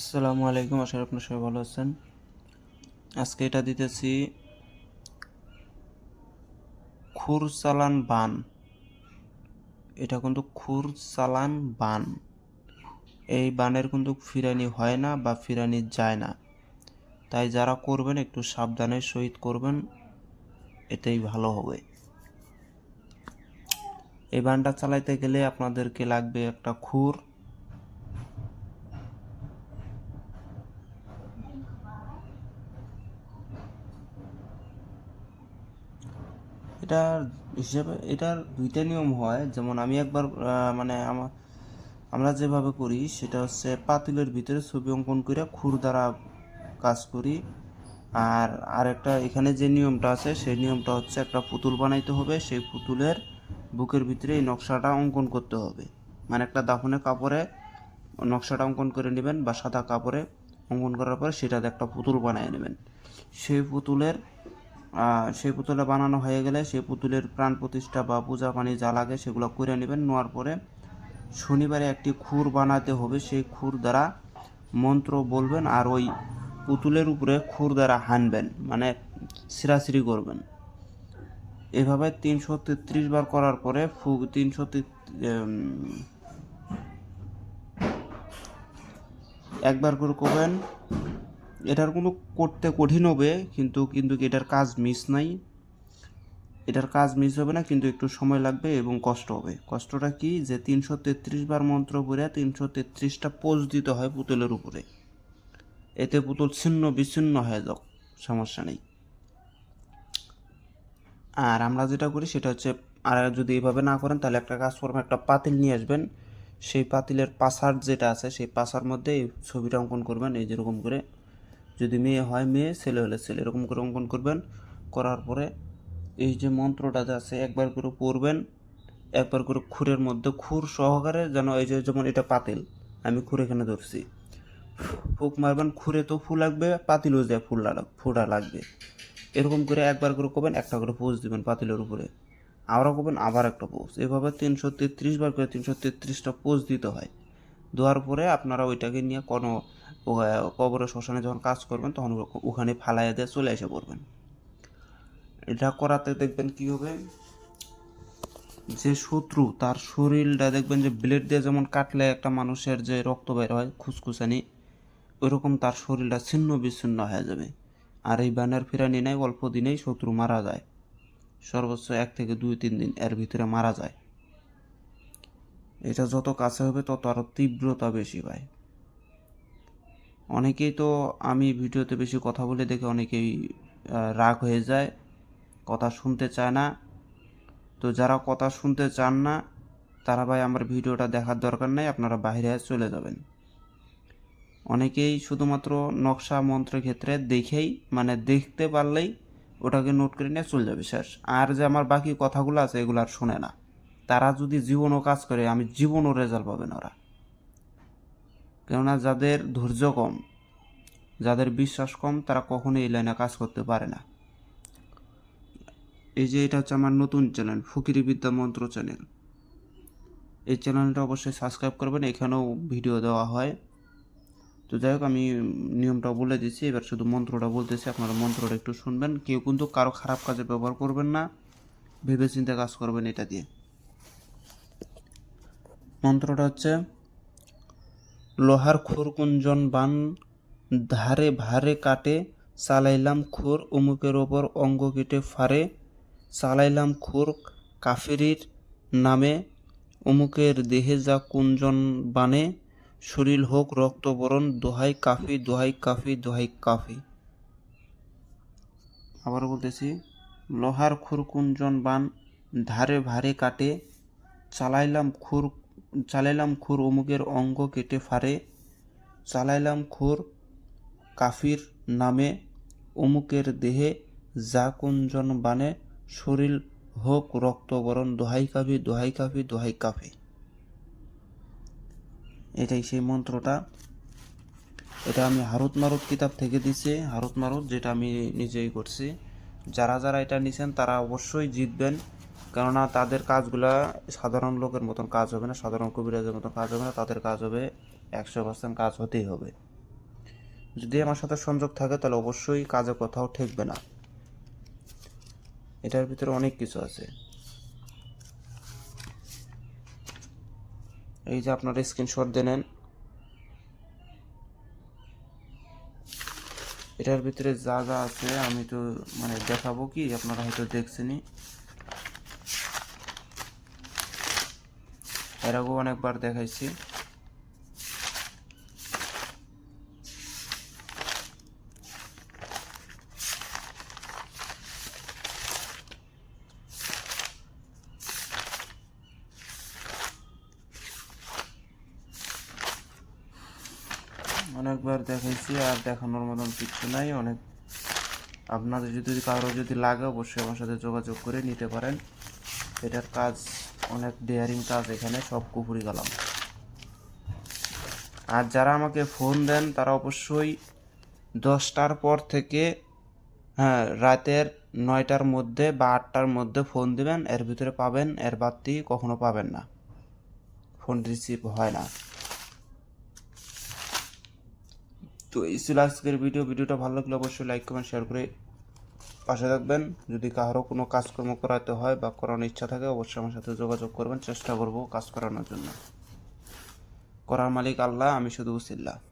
আসসালামু আলাইকুম, আশা করি আপনার সবাই ভালো আছেন। আজকে এটা দিতেছি খুর চালান বান। এটা কিন্তু খুর চালান বান। এই বানের কিন্তু ফিরানি হয় না বা ফিরানি যায় না। তাই যারা করবেন, একটু সাবধানের সহিত করবেন এটাই ভালো হবে। এই বানটা চালাইতে গেলে আপনাদেরকে লাগবে একটা খুর। এটার হিসেবে, এটার দুইটা নিয়ম হয়। যেমন আমি একবার মানে আমার আমরা যেভাবে করি, সেটা হচ্ছে পাতিলের ভিতরে ছবি অঙ্কন করে খুর দ্বারা কাজ করি। আর আরেকটা, এখানে যে নিয়মটা আছে, সেই নিয়মটা হচ্ছে একটা পুতুল বানাইতে হবে। সেই পুতুলের বুকের ভিতরে এই নকশাটা অঙ্কন করতে হবে। মানে একটা দাফনে কাপড়ে নকশাটা অঙ্কন করে নেবেন বা সাদা কাপড়ে অঙ্কন করার পরে সেটাতে একটা পুতুল বানিয়ে নেবেন। সেই পুতুলের সেই পুতুলে বানানো হয়ে গেলে সেই পুতুলের প্রাণ প্রতিষ্ঠা বা পূজা পানি যা লাগে সেগুলো করে নেবেন। নেওয়ার পরে শনিবারে একটি খুর বানাতে হবে। সেই খুর দ্বারা মন্ত্র বলবেন আর ওই পুতুলের উপরে খুর দ্বারা হানবেন মানে সিরাসিরি করবেন। এভাবে তিনশো তেত্রিশ বার করার পরে ফু, তিনশো একবার করে করবেন। এটার কোনো করতে কঠিন হবে, কিন্তু কিন্তু এটার কাজ মিস নাই। এটার কাজ মিস হবে না, কিন্তু একটু সময় লাগবে এবং কষ্ট হবে। কষ্টটা কি? যে তিনশো তেত্রিশ বার মন্ত্র পড়ে তিনশো তেত্রিশটা পোজ দিতে হয় পুতুলের উপরে। এতে পুতুল ছিন্ন বিচ্ছিন্ন হয়ে যাক, সমস্যা নেই। আর আমরা যেটা করি সেটা হচ্ছে, আর যদি এইভাবে না করেন তাহলে একটা কাজ করবেন, একটা পাতিল নিয়ে আসবেন। সেই পাতিলের পাশার যেটা আছে, সেই পাশার মধ্যে এই ছবিটা অঙ্কন করবেন, এই যেরকম করে। যদি মেয়ে হয় মেয়ে, ছেলে হলে ছেলে, এরকম করে অঙ্কন করবেন। করার পরে এই যে মন্ত্রটা যে আছে, একবার করে পড়বেন, একবার করে খুরের মধ্যে খুর সহকারে যেন এই যে যেমন এটা পাতিল, আমি খুর এখানে ধরছি। ফুক মারবেন, খুরে তো ফুল লাগবে, পাতিলও যায় ফুল ফুটা লাগবে। এরকম করে একবার করে করবেন, একটা করে পোজ দিবেন পাতিলের উপরে। আবারও করবেন, আবার একটা পোজ। এভাবে তিনশো তেত্রিশ বার করে তিনশো তেত্রিশটা পোজ দিতে হয়। দেওয়ার পরে আপনারা ওইটাকে নিয়ে কোনো কবরে শ্মশানে যখন কাজ করবেন, তখন ওখানে ফালাইয়া দিয়ে চলে এসে পড়বেন। এটা করাতে দেখবেন কি হবে? যে শত্রু, তার শরীরটা দেখবেন যে ব্লেড দিয়ে যেমন কাটলে একটা মানুষের যে রক্ত বের হয়, খুসখুসানি, ওইরকম তার শরীরটা ছিন্ন বিচ্ছিন্ন হয়ে যাবে। আর এই বানের ফিরানি নাই, অল্প দিনেই শত্রু মারা যায়। সর্বোচ্চ এক থেকে দুই, তিন দিন এর ভিতরে মারা যায়। এটা যত কাছে হবে, তত আরও তীব্রতা বেশি পায়। অনেকেই তো আমি ভিডিওতে বেশি কথা বলে দেখে অনেকেই রাগ হয়ে যায়, কথা শুনতে চায় না। তো যারা কথা শুনতে চান না, তারা ভাই আমার ভিডিওটা দেখার দরকার নেই, আপনারা বাইরে চলে যাবেন। অনেকেই শুধুমাত্র নকশা মন্ত্রের ক্ষেত্রে দেখেই মানে দেখতে পারলেই ওটাকে নোট করে নিয়ে চলে যাবে শেষ। আর যে আমার বাকি কথাগুলো আছে, এগুলো আর শোনে না। তারা যদি জীবনও কাজ করে, আমি জীবনও রেজাল্ট পাবেন ওরা। কেননা যাদের ধৈর্য কম, যাদের বিশ্বাস কম, তারা কখনো এই লাইনে কাজ করতে পারে না। এই যে এটা হচ্ছে আমার নতুন চ্যানেল, ফকিরি বিদ্যা মন্ত্র চ্যানেল। এই চ্যানেলটা অবশ্যই সাবস্ক্রাইব করবেন, এখানেও ভিডিও দেওয়া হয়। তো যাই হোক, আমি নিয়মটা বলে দিচ্ছি, এবার শুধু মন্ত্রটা বলতেছি, আপনারা মন্ত্রটা একটু শুনবেন। কেউ কিন্তু কারও খারাপ কাজে ব্যবহার করবেন না ভেবে চিন্তে কাজ করবেন এটা দিয়ে। মন্ত্রটা হচ্ছে লোহার খুর কুঞ্জন বান ধারে ভারে কাটে, চালাইলাম খুর অমুকের ওপর অঙ্গ কেটে ফারে চালাইলাম খুর কাফেরির নামে অমুকের দেহে যা কুঞ্জন বানে, শরীর হোক রক্তবরণ, দোহাই কাফি দোহাই কাফি দোহাই কাফি। আবার বলতেছি, লোহার খুর কুঞ্জন বান ধারে ভারে কাটে, চালাইলাম খুর চালাইলাম খুর অমুকের অঙ্গ কেটে ফারে চালাইলাম খুর কাফির নামে অমুকের দেহে যা কুঞ্জন বানে, শরীর হোক রক্তবরণ দোহাই কাফি দোহাই কাফি দোহাই কাফি। এটাই সেই মন্ত্রটা। এটা আমি হারুত মারুত কিতাব থেকে দিছি, হারুত মারুত, যেটা আমি নিজেই করছি। যারা যারা এটা নিছেন, তারা অবশ্যই জিতবেন। কেননা তাদের কাজগুলা সাধারণ লোকের মতন কাজ হবে না, সাধারণ কবিরাজের মতন কাজ হবে না, তাদের কাজ হবে একশো পার্সেন্ট কাজ হতেই হবে। যদি আমার সাথে সংযোগ থাকে, তাহলে অবশ্যই কাজে কোথাও ঠেকবে না। এটার ভিতরে অনেক কিছু আছে। এই যে আপনারা স্ক্রিনশট দিয়ে নেন। এটার ভিতরে যা যা আছে আমি তো মানে দেখাবো কি, আপনারা হয়তো দেখছেনই। এর আগেও অনেকবার দেখাইছি। অনেকবার দেখাইছি, আর দেখানোর মতন কিছু নাই। অনেক আপনাদের যদি কারও যদি লাগে, অবশ্যই আমার সাথে যোগাযোগ করে নিতে পারেন। এটার কাজ, অনেক ডেয়ারিং কাজ এখানে, সব কুপুরি গেলাম আর যারা আমাকে ফোন দেন, তারা অবশ্যই দশটার পর থেকে হ্যাঁ রাতের নয়টার মধ্যে বা আটটার মধ্যে ফোন দিবেন, এর ভিতরে পাবেন, এর বাদটি কখনো পাবেন না। ফোন রিসিভ হয় না। তো এই ছিল আজকের ভিডিও ভিডিওটা ভালো লাগলে অবশ্যই লাইক কমেন্ট শেয়ার করে পাশে থাকবেন। যদি কারও কোনো কাজকর্ম করাতে হয় বা করানোর ইচ্ছা থাকে, অবশ্যই আমার সাথে যোগাযোগ করবেন। চেষ্টা করব কাজ করানোর জন্য। করার মালিক আল্লাহ, আমি শুধু উসিল্লা।